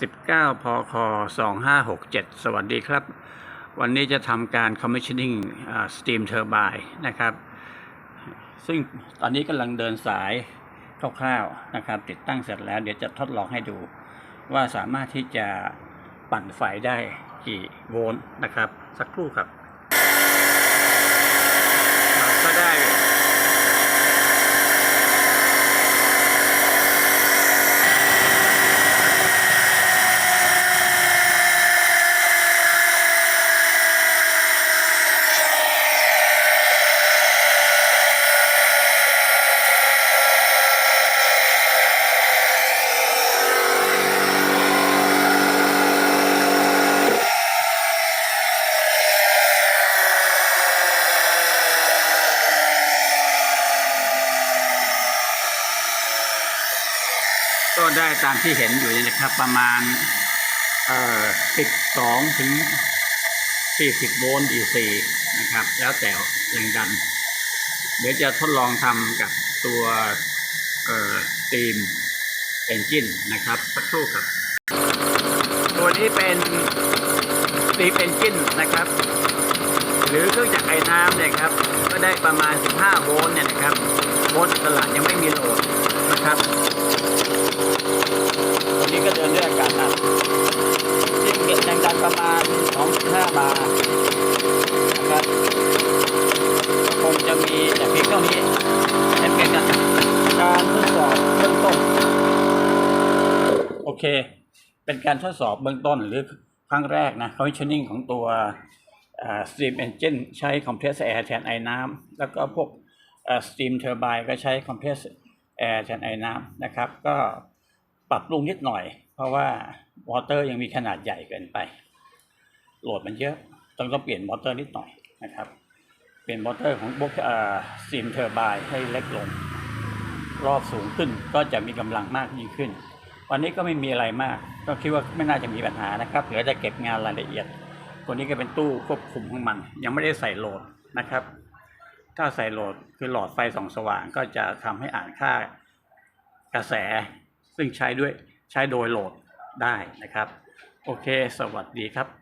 19พค2567 สวัสดีครับ วันนี้จะทำการ commissioning steam turbine นะครับ ซึ่งตอนนี้กำลังเดินสายคร่าวๆนะครับ ติดตั้งเสร็จแล้วเดี๋ยวจะทดลองให้ดู ว่าสามารถที่จะปั่นไฟได้กี่โวลต์นะครับ สักครู่ครับอ่าก็ได้ ก็ได้ตามที่เห็นอยู่นี่นะครับ ประมาณเอ่อ12ถึง40โวลต์ DC นะครับ แล้วแต่แรงดัน เดี๋ยวจะทดลองทำกับตัวเอ่อตีมเอนจินนะครับ สักครู่ครับ ตัวนี้เป็นตีมเอนจินนะครับ หรือเครื่องจักรไอ้น้ำเนี่ยครับ ก็ได้ประมาณ 15 โวลต์เนี่ยนะครับ โวลต์ตลาดยังไม่มีโหลดนะครับ เค เป็นการทดสอบเบื้องต้นหรือครั้งแรกนะ commissioning ของตัวอ่า steam engine ใช้ compressed air แทนไอ้น้ำแล้วก็พวกอ่า steam turbine ก็ใช้ compressed air แทนไอ้น้ำนะครับ ก็ปรับปรุงนิดหน่อย เพราะว่ามอเตอร์ยังมีขนาดใหญ่เกินไป โหลดมันเยอะต้องต้องเปลี่ยนมอเตอร์นิดหน่อยนะครับ เปลี่ยนมอเตอร์ของพวกอ่า steam turbine ให้เล็กลง รอบสูงขึ้นก็จะมีกำลังมากยิ่งขึ้น วันนี้ก็ไม่มีอะไรมาก ก็คิดว่าไม่น่าจะมีปัญหานะครับเหลือแต่เก็บงานรายละเอียด ตัวนี้ก็เป็นตู้ควบคุมของมัน ยังไม่ได้ใส่โหลดนะครับ ถ้าใส่โหลดคือหลอดไฟส่องสว่างก็จะทำให้อ่านค่ากระแส ซึ่งใช้ด้วยใช้โดยโหลดได้นะครับ โอเค สวัสดีครับ